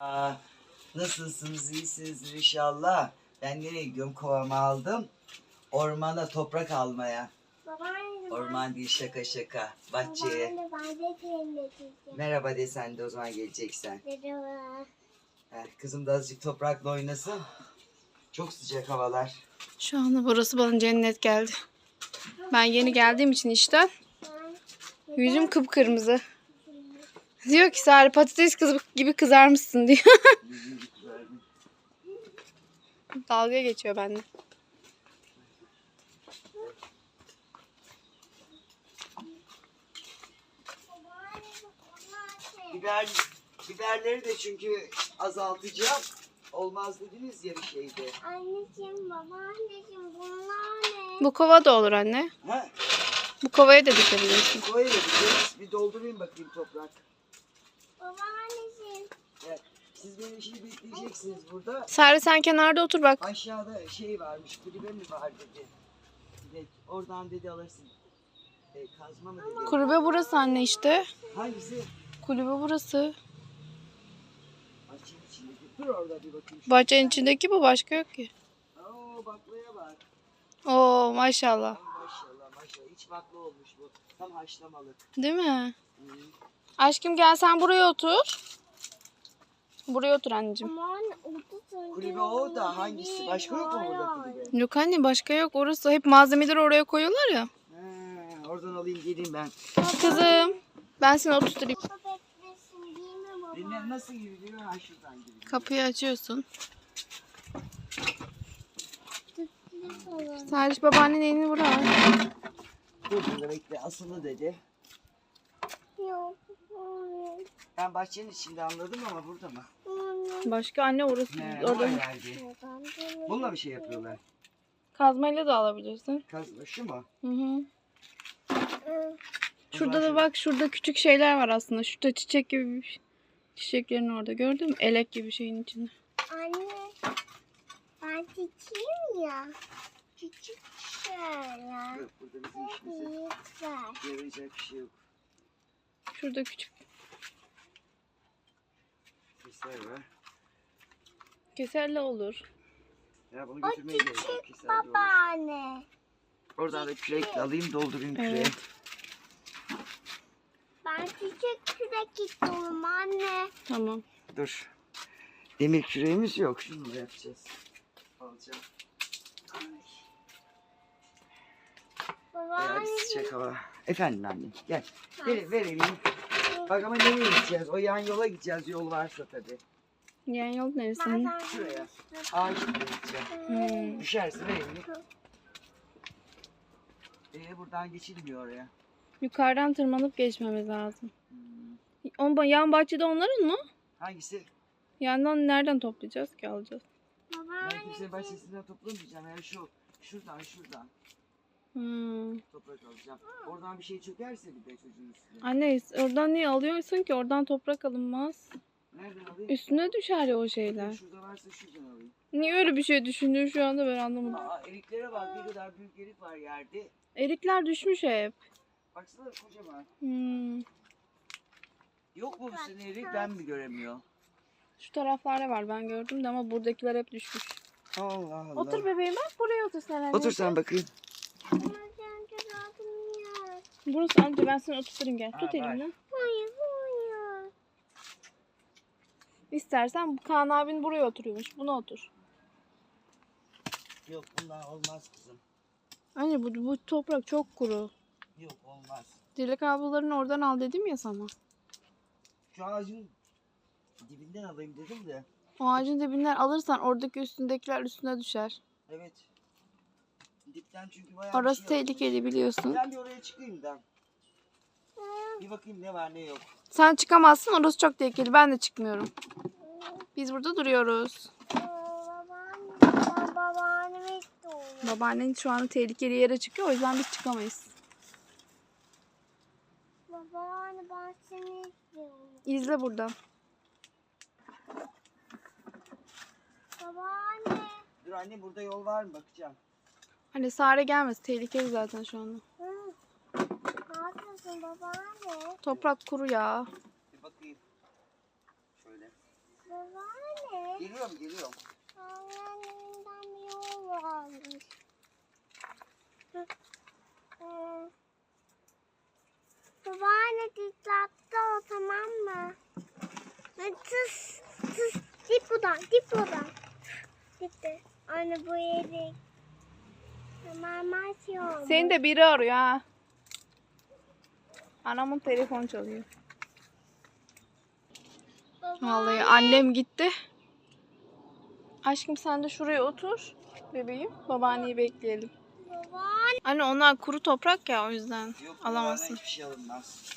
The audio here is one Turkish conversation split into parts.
Aa, nasılsınız? İyisinizdir inşallah. Ben nereye gidiyorum? Kovamı aldım. Ormana toprak almaya. Babaanne, Orman değil şaka şaka. Bahçeye. babaanne ben de seninle. Merhaba de sen de o zaman geleceksen. Merhaba. Heh, kızım da azıcık toprakla oynasın. Çok sıcak havalar. Şu anda burası bana cennet geldi. Ben yeni geldiğim için işten yüzüm kıpkırmızı. Diyor ki Sare patates kızı gibi kızarmışsın diyor. Dalga geçiyor bende. Biber, biberleri de çünkü azaltacağım. Olmaz dediniz ya bir şeydi. Anneciğim, babaanneciğim bunlar ne? Bu kova da olur anne. Ha? Bu kovaya da dikebilirsin. Koyalım bir, bir doldurayım bakayım toprak. Siz benim işi bekleyeceksiniz burada. Sare sen kenarda otur bak. Aşağıda şey varmış, kulübe mi var dedi. Bir de oradan dedi alırsın. E, kazma mı dedi? Kulübe burası anne işte. Hangisi? Kulübe burası. Bahçenin içindeki. Dur orada bir bakayım. Bahçenin içindeki bu başka yok ki. Oo baklaya bak. Oo maşallah. Ay, maşallah maşallah. İç bakla olmuş bu. Tam haşlamalık. Değil mi? Hı. Aşkım gel sen buraya otur. Buraya otur anneciğim. Önce Kulübe o da hangisi? Başka yok mu burada kulübe? Yok anne başka yok orası. Hep malzemeleri oraya koyuyorlar ya. He, oradan alayım geleyim ben. Kızım ben seni oturtayım. Dinle nasıl giriliyor? Ha şuradan giriliyor. Kapıyı açıyorsun. Salih babaannenin elini bırak. Dur burada bekle asılı dedi. Yok. Ben bahçenin içinde anladım ama burada mı? Başka anne orası. He, Orada böyle? Bununla bir şey yapıyorlar. kazmayla da alabilirsin. Kazma şu mu? Hı hı. Şurada da bak şurada küçük şeyler var aslında. Şurada çiçek gibi bir şey. Çiçeklerin orada gördün mü? Elek gibi şeyin içinde. Anne, ben çiçeğim ya. Küçük şöyle. Yok burada bizim işimize yarayacak bir şey yok. Şurada küçük Keser var. keserle olur. Ya bunu O götürmeye gerek yok. küçük olur. babaanne. Oradan da kürekle alayım doldurayım küreğe. Evet. Ben küçük kürek istiyorum anne. Tamam. Dur. Demir küreğimiz yok. Şunu da yapacağız. Alacağım. Babaanne. bir sıcak hava. Efendim annem gel. Ver, verelim. Bak ama nereye gideceğiz? O yan yola gideceğiz yol varsa tabii. Yani yol neresi? Şuraya. Ağaç gideceğim. Hmm. Düşerse verelim. Ee, buradan geçilmiyor oraya. Yukarıdan tırmanıp geçmemiz lazım. Hmm. On, yan bahçede onların mı? Hangisi? Yandan nereden toplayacağız ki alacağız? Ben Babaanne. kimsenin bahçesinden toplamayacağım. Yani şu, şuradan şuradan Hmm. toprak alacağım. Oradan bir şey çökerse bir de çocuğun üstüne. Anne oradan niye alıyorsun ki? Oradan toprak alınmaz. Nereden alayım? Üstüne düşer ya o şeyler. Şurada varsa şuradan alayım. Niye öyle bir şey düşündün şu anda ben anlamadım. Aa, eriklere bak ne kadar büyük erik var yerde. Erikler düşmüş hep. Baksana kocaman. Hmm. Yok mu bu sene erik ben mi göremiyor? Şu taraflarda var ben gördüm de ama buradakiler hep düşmüş. Allah Allah. Otur bebeğim bak buraya otur sen anneciğim. Otur sen bakayım. Burası amca ben seni oturtayım gel. Ha, Tut elimden. Hayır, hayır. İstersen Kaan abin buraya oturuyormuş. Buna otur. Yok bundan olmaz kızım. Anne bu, bu toprak çok kuru. Yok olmaz. Dilek ablaların oradan al dedim ya sana. Şu ağacın dibinden alayım dedim de. O ağacın dibinden alırsan oradaki üstündekiler üstüne düşer. Evet. Dipten çünkü bayağı bir Orası şey tehlikeli biliyorsun. Ben bir oraya çıkayım da. Bir bakayım ne var ne yok. Sen çıkamazsın orası çok tehlikeli. Ben de çıkmıyorum. Biz burada duruyoruz. Babaanne, ben babaanneme istiyorum. Babaannen şu anda tehlikeli yere çıkıyor o yüzden biz çıkamayız. Babaanne ben seni istiyorum. İzle burada. Babaanne. Dur anne burada yol var mı bakacağım. Hani Sare gelmez. Tehlikeli zaten şu anda. Hı. Ne yapıyorsun babaanne? Toprak kuru ya. Bir bakayım. Şöyle. Babaanne. Geliyorum geliyorum. Annemden bir yol varmış. Hı. Hı. Babaanne dikkatli ol tamam mı? Tıs tıs git buradan git buradan. Gitti. Anne bu yeri. Açıyor. Seni de biri arıyor ha. Anamın telefonu çalıyor. Vallahi annem gitti. Aşkım sen de şuraya otur. Bebeğim. Babaanneyi bekleyelim. Babaanne, Anne onlar kuru toprak ya o yüzden Yok alamazsın. Hiçbir şey alınmaz.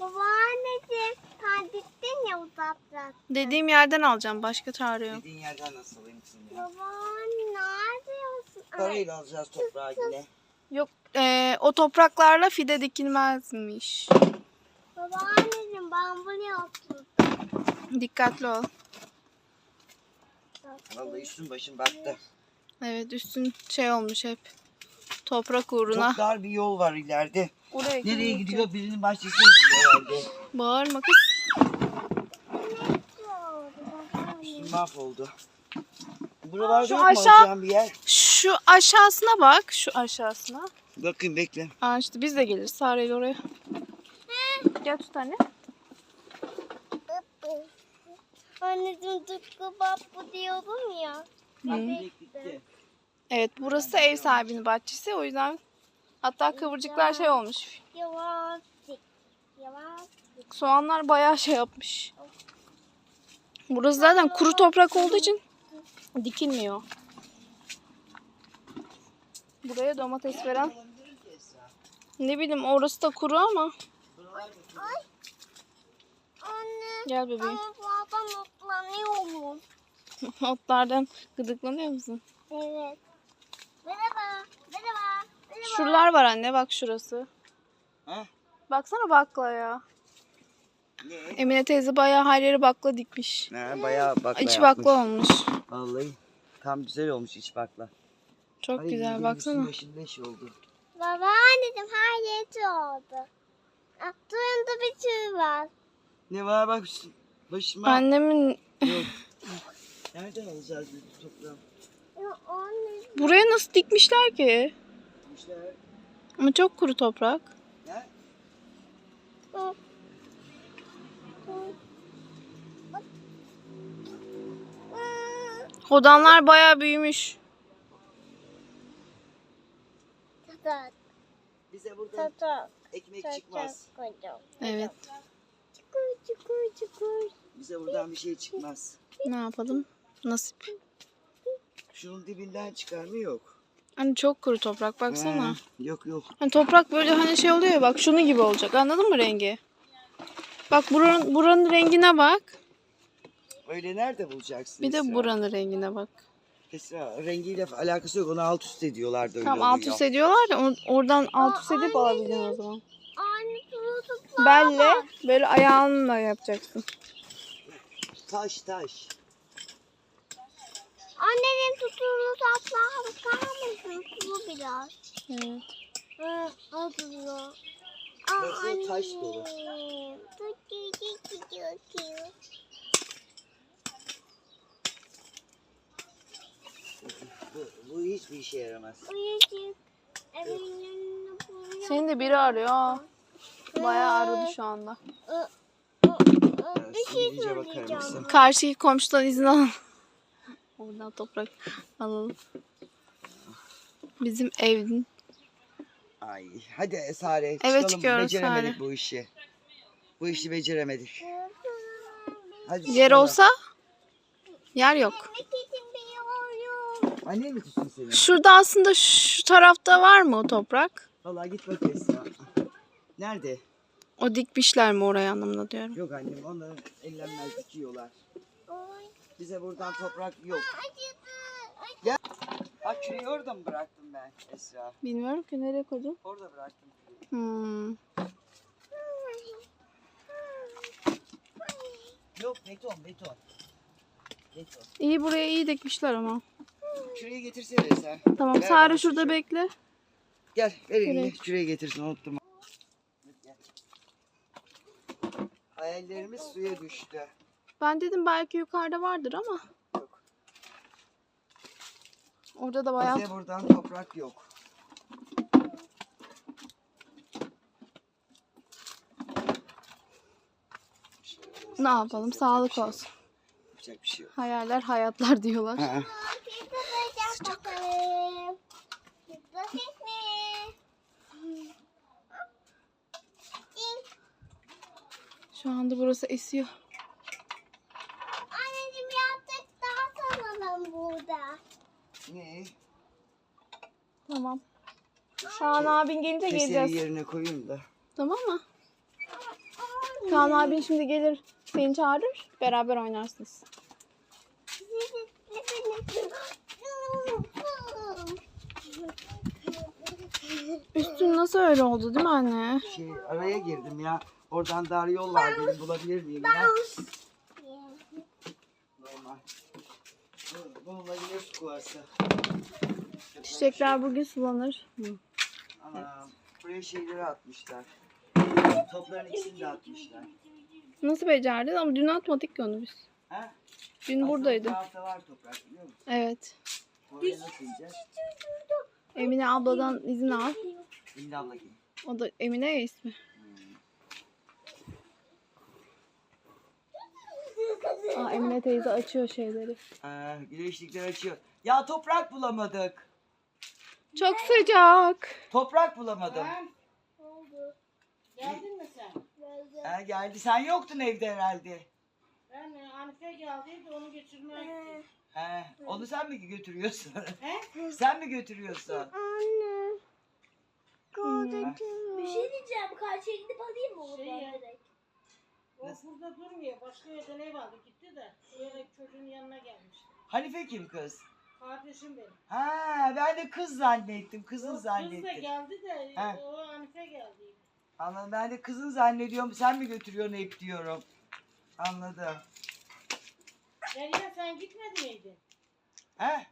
babaanneciğim sen gittin ya uzaktan. Dediğim yerden alacağım. Başka çare yok. Dediğin yerden nasıl alayım kızım ya? Babaanne Parayla alacağız toprağı yine. Yok eee, o topraklarla fide dikilmezmiş. Babaanneciğim ben buraya oturdum. Dikkatli ol. Vallahi üstüm başım battı. Evet üstün şey olmuş hep. Toprak uğruna. Çok dar bir yol var ileride. Oraya Nereye gidecek? gidiyor? Birinin bahçesine gidiyor herhalde. Bağırma kız. Üstüm mahvoldu. Buralarda Şu yok mu aşağı- alacağım bir yer? Şu aşağısına bak. Şu aşağısına. Bakın bekle. Aa işte biz de geliriz Sare ile oraya. Gel tut anne. Anneciğim tıpkı bak bu diyordum ya. Evet burası ev sahibinin bahçesi. O yüzden hatta kıvırcıklar şey olmuş. Yavaş. Yavaş. Soğanlar bayağı şey yapmış. Burası zaten kuru toprak olduğu için dikilmiyor. Buraya domates veren ne bileyim orası da kuru ama Anne. gel bebeğim. Ama babam otlanıyor. Otlardan gıdıklanıyor musun? Evet. Merhaba. Merhaba. Merhaba. Şuralar var anne bak şurası. Ha? Baksana bakla ya. Ne? Emine teyze bayağı her yeri bakla dikmiş. Ha, bayağı bakla İç yapmış. bakla olmuş. Vallahi tam güzel olmuş iç bakla. Çok Ay, güzel baksana. başım leş oldu. Babaanneciğim her yeri oldu. Turunda bir tür var. Ne var bak başıma. Annemin Yok. Nereden alacağız biz bu toprağı? Buraya nasıl dikmişler ki? İşte Ama çok kuru toprak. ne? Hı. Hı. Hı. Hodanlar bayağı büyümüş. Tatak, Bize buradan tatak, ekmek tatak çıkmaz. koydum. Evet. Çukur, çukur, çukur. Bize buradan bir şey çıkmaz. Ne yapalım? Nasip. Şunun dibinden çıkar mı yok. Hani çok kuru toprak baksana. Ha, yok yok. Hani toprak böyle hani şey oluyor ya bak şunun gibi olacak. Anladın mı rengi? Bak buranın, buranın rengine bak. Öyle nerede bulacaksın Bir de Esra? buranın rengine bak. Esra rengiyle alakası yok. Onu alt üst ediyorlar da öyle Tam alt oluyor. üst ediyorlar ya or- oradan alt üst edip alabileceksin o zaman. Anne tutup Belle böyle ayağınla yapacaksın. Taş taş. Annenin tutulu taplağa bakar mısın? Sulu biraz. Evet. Hı. Aa, Baksana taş dolu. annem. Tutu, tutu, tutu. Bu, bu hiçbir işe yaramaz. Uyucuk. Evin önüne buraya. Seni de biri arıyor. Aa, Bayağı aradı şu anda. Bir şey iyice bakar söyleyeceğim. mısın? Karşıki komşudan izin alalım. Oradan toprak alalım. Bizim evin. Ay hadi Sare Evet, çıkalım. çıkıyoruz Beceremedik Sare. bu işi. Bu işi beceremedik. Hadi Yer çıkalım. olsa yer yok. Yavrum. Anne mi tutsun seni? Şurada aslında şu tarafta var mı o toprak? Vallahi git bak Esra. Nerede? O dikmişler mi oraya anlamında diyorum. Yok annem onları ellenmez dikiyorlar. Oy, Bize buradan toprak yok. Ay, Ha küreği orada mı bıraktım ben Esra? Bilmiyorum ki nereye koydun. Orada bıraktım. Hmm. Yok beton beton. Beton. İyi buraya iyi dikmişler ama. Küreği getirsene Esra. Tamam Ver Sare şurada şu- bekle. Gel ver elini küreği getirsin unuttum. Hayallerimiz suya düştü. Ben dedim belki yukarıda vardır ama. Yok. Orada da bayağı Bize buradan toprak yok. ne yapalım sağlık olsun. Yapacak bir şey yok. Hayaller hayatlar diyorlar. Ha. Şu anda burası esiyor. Anneciğim yaptık daha sanalım burada. Ne? Tamam. Kaan abin gelince Keseri geleceğiz. yerine koyayım da. Tamam mı? Kaan abin şimdi gelir seni çağırır. Beraber oynarsınız. Üstün nasıl öyle oldu değil mi anne? Şey araya girdim ya. Oradan dar yol var benim bulabilir miyim ya? Normal. Bu- Bununla yine su kovası. Çiçekler bugün sulanır. Hı. Anam. Buraya şeyleri atmışlar. Topların ikisini de atmışlar. Nasıl becerdin? Ama dün atmadık ki onu biz. Ha? Dün buradaydı. Aslında bu tarafta var toprak biliyor musun? Evet. Oraya nasıl ineceğiz? Emine abladan izin al. İndi abla gelin. O da Emine ya ismi. Aa, Emine teyze açıyor şeyleri. Ee, güneşlikler açıyor. Ya toprak bulamadık. Çok sıcak. Toprak bulamadım. Geldin mi sen? Ha, geldi. Sen yoktun evde herhalde. Ben e, Hanife geldiydi onu götürmeye gittim. He, onu sen mi götürüyorsun? He? sen mi götürüyorsun? Anne. Bir şey diyeceğim. Karşıya gidip alayım mı Şey O burada durmuyor. Başka yerden ev aldı gitti de. Böyle çocuğun yanına gelmiş. Hanife kim kız? Kardeşim benim. Ha, ben de kız zannettim. Kızın Yok, Kız da zannettim. geldi de He. o Hanife geldiydi. Anladım. Ben de kızın zannediyorum. Sen mi götürüyorsun hep diyorum. Anladım. Derya sen gitmedi miydin? He?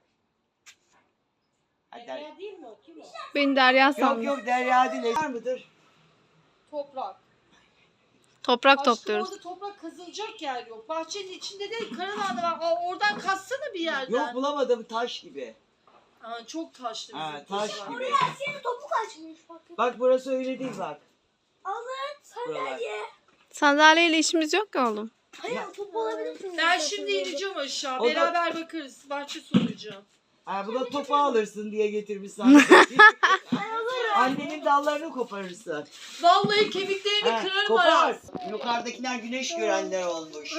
Hadi. Derya değil mi o? Kim o? Beni Derya Yok sandı. yok Derya değil. Var mıdır? Toprak. Toprak Aşkım topluyoruz. orada toprak kazılacak yer yok. Bahçenin içinde değil karalanda var. Aa, oradan kazsana bir yerden. Yok bulamadım taş gibi. Aa, çok taşlı bizim Ha, taş toprak. gibi. Senin topuk açmış bakın. Bak burası öyle değil bak. Alın. Sandalye. Sandalyeyle işimiz yok ki oğlum. Hayır top olabilir mi? Ben şimdi ineceğim aşağı. O da- Beraber bakarız. Bahçe sulayacağım. Ha, bu da topu alırsın diye getirmiş sana. Annenin dallarını koparırsın. Vallahi kemiklerini Ha, kırarım kopar. Aras. Yukarıdakiler güneş görenler olmuş.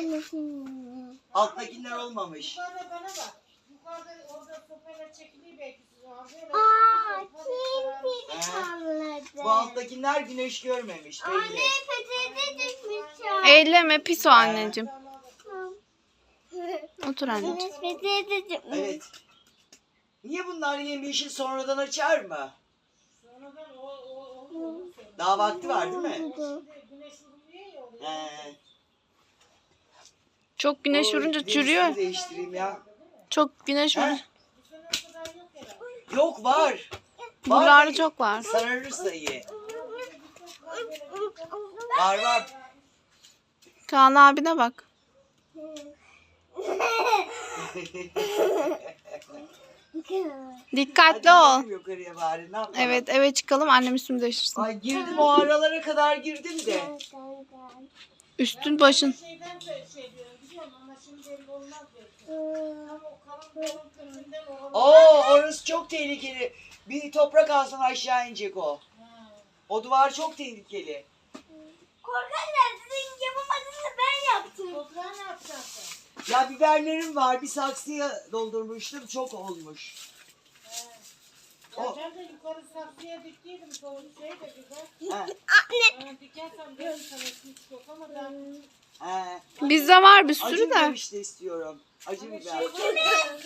Alttakiler olmamış. Yukarıda bana bak. Yukarıda orada sopayla çekiliyor belki sizin orada. Aa, salladı? Bu alttakiler güneş görmemiş Anne peteğe düşmüş ya. Elleme pis o anneciğim. Otur anneciğim. Güneş peteğe düşmüş. Evet. Niye bunlar yemyeşil sonradan açar mı? Sonradan o, o, o, o, Daha vakti var değil mi? Çok güneş Oy, vurunca çürüyor. değiştireyim ya. Çok güneş vurunca. O yok var. Var Buralarda da çok var. Sararırsa iyi. Var var. Kaan abine bak. Dikkatli Hadi ol. yukarıya bari ne yapalım? Evet eve çıkalım annem üstümü değiştirsin. Ay girdim o aralara kadar girdim de. Üstün başın. Şeyden şey diyorum biliyor musun? Ama şimdi belli olmaz diyorsun. Ama o. Oo orası çok tehlikeli. Bir toprak alsan aşağı inecek o. O duvar çok tehlikeli. Korkarlar sizin yapamadığınızı ben yaptım. Toprağı ne yapacaksın? Ya biberlerim var. Bir saksıya doldurmuştum. Çok olmuş. O- ben de yukarı saksıya diktiydim. Doğru şey de güzel. Ha, Ha, dikersem derim sana hiç yok ama ben he. Bizde var bir Acı sürü biber de. işte istiyorum. Acı şey biber. var.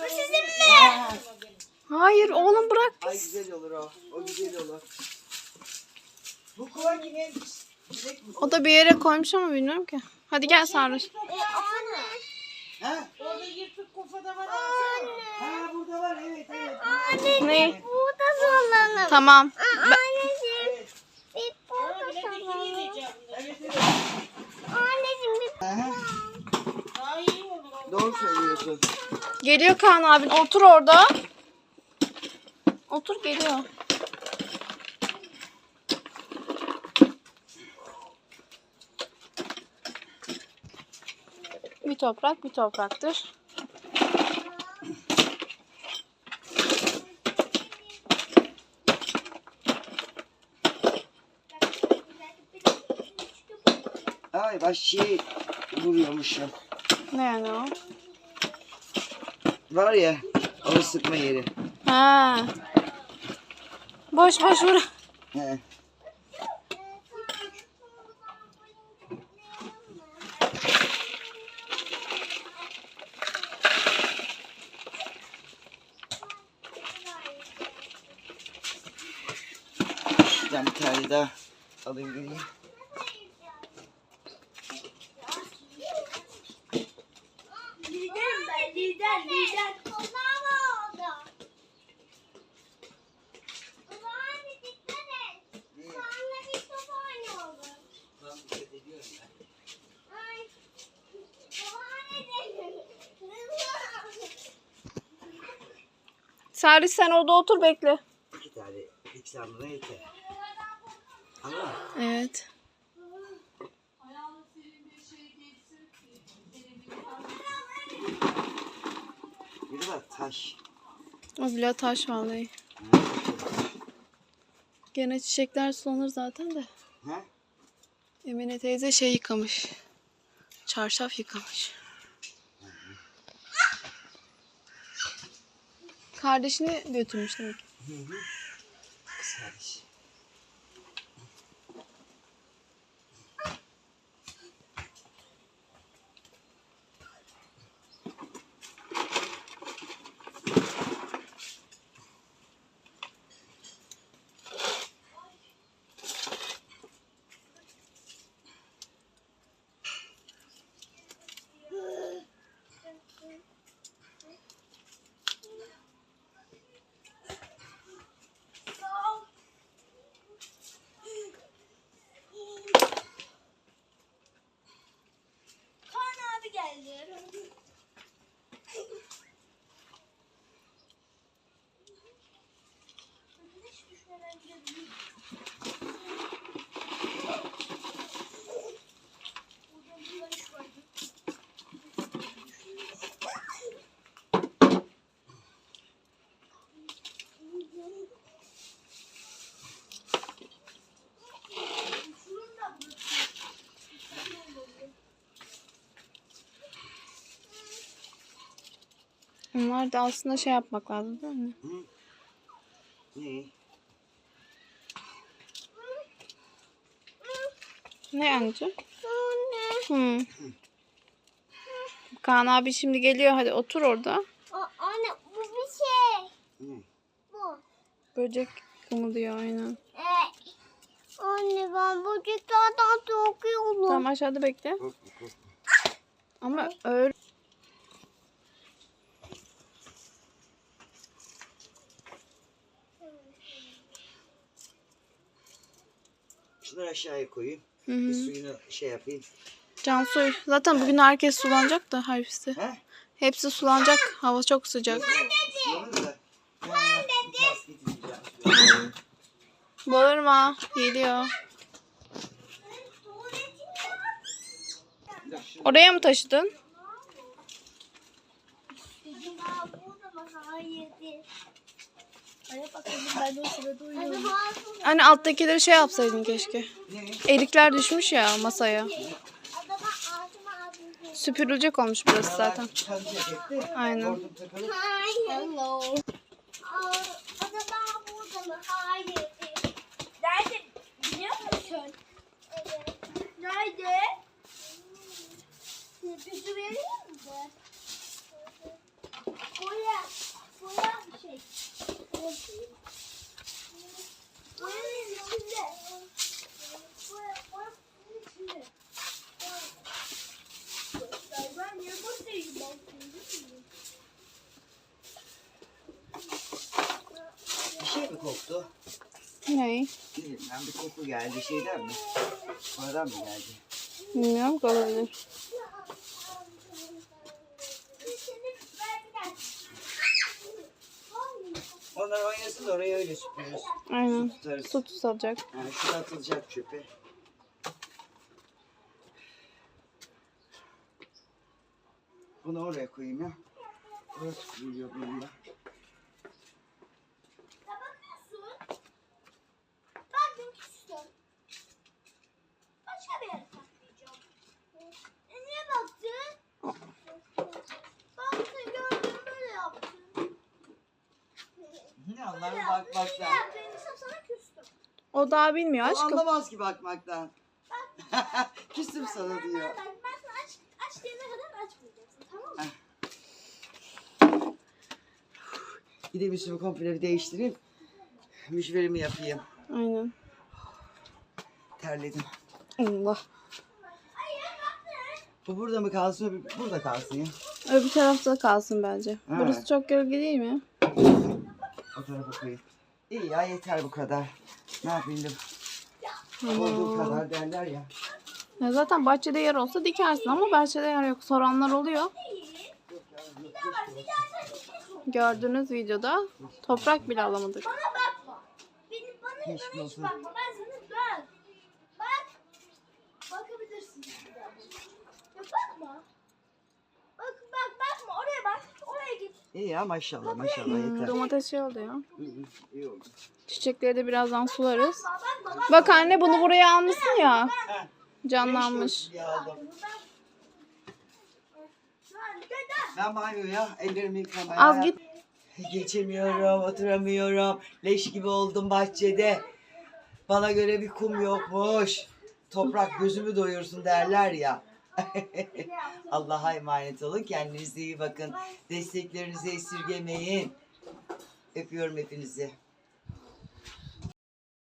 Sizin Ha, Hayır oğlum bırak. Ay güzel olur o. O güzel olur. Bu kova mi? O da bir yere koymuş ama bilmiyorum ki. Hadi gel sarhoş. Ha? Orada yırtık kofada var. alsana. Ha burada var evet evet. Ne? Burada sallanalım. Tamam. Anneciğim bir burada sallanalım. Evet evet. Anneciğim bir Aha. Ha, oldu. Geliyor Kaan abin. Otur orada. Otur geliyor. Bir toprak bir topraktır. Ay şey vuruyormuşum. Ne yani o? Var ya onu sıkma yeri. Ha. Boş boş vur. He. Şuradan bir tane daha alayım geleyim. Liderim ben lider lider. Servis sen orada otur bekle. İki tane ikramına yeter. Ama Evet. bir de taş. O bile taş vallahi. Gene çiçekler sulanır zaten de. Ha? Emine teyze şey yıkamış. Çarşaf yıkamış. Kardeşini götürmüş demek. ki. Kız kardeş. Kaan abi geldi. Güneş düşmeden gidelim. Burada bir barış vardı. Uçurum da burası. Onlar da aslında şey yapmak lazım değil mi? Ne? Ne anneciğim? Hı. Kaan abi şimdi geliyor. Hadi otur orada. Anne bu bir şey. Bu. Böcek kımıldıyor aynen. Evet. Anne ben böceklerden korkuyorum. Tamam aşağıda bekle. Ama öyle. Aşağıya koyayım. Hı Bir hı. suyunu şey yapayım. Cansu zaten bugün herkes sulanacak da hepsi. Ha? Hepsi sulanacak. Hava çok sıcak. Bir. Bağırma. Geliyor. Oraya mı taşıdın? Hayır Hani alttakileri şey yapsaydın keşke. Erikler düşmüş ya masaya. Süpürülecek olmuş burası zaten. Aynen. Hello. Nerede? Biliyor musun? Evet. Mi? Boya. Boya bir şey. Boyanın içinde. Boya, boya bunun içinde. Ben niye buradayım? Bir şey mi koktu? Ne? Bilmiyorum bir koku geldi şeyden mi? Oradan mı geldi? Bilmiyorum ki olabilir. Senin Onlar oynasın da oraya öyle süpürürüz. Aynen. Su tutarız. Su tutacak. Yani şu atılacak çöpe. Bunu oraya koyayım ya. Burası süpürülüyor bununla. Ya bakıyorsun. Ben dünkü sistem. Başka bir yere saklayacağım. E niye baktın? Baktın gördün böyle yaptın. Ne anlar Böyle bakmaktan. Yine yaptıysam sana küstüm. O daha bilmiyor O aşkım. anlamaz ki bakmaktan. Küstüm sana diyor. Ben, ben sana aç, aç diyene kadar açmayacaksın tamam mı? Gideyim üstümü komple bir değiştireyim. Müşverimi yapayım. Aynen. Terledim. Allah. Bu burada mı kalsın öbür burada kalsın ya. Öbür tarafta kalsın bence. Ha. Burası çok gölge değil mi? O tarafa koyayım. İyi ya yeter bu kadar. Ne yapayım da olduğu kadar derler ya. Ya zaten bahçede yer olsa dikersin ama bahçede yer yok. Soranlar oluyor. Gördüğünüz videoda toprak bile alamadık. Bana bakma. Benim bana, Keşke bana hiç olsa. bakma. Ben sana ben. Bak. Bakabilirsin. Ya bakma. Bak bak bakma oraya bak. Oraya git. İyi ya maşallah maşallah Hmm, yeter. domates şey oldu ya. Hı hı, İyi oldu. Çiçekleri de birazdan sularız. Bak anne bunu buraya almışsın ya. Canlanmış. Ben banyoya ellerimi yıkamaya. Az git. Geçemiyorum, oturamıyorum. Leş gibi oldum bahçede. Bana göre bir kum yokmuş. Toprak gözümü doyursun derler ya. Allah'a emanet olun. Kendinize iyi bakın. Desteklerinizi esirgemeyin. Öpüyorum hepinizi.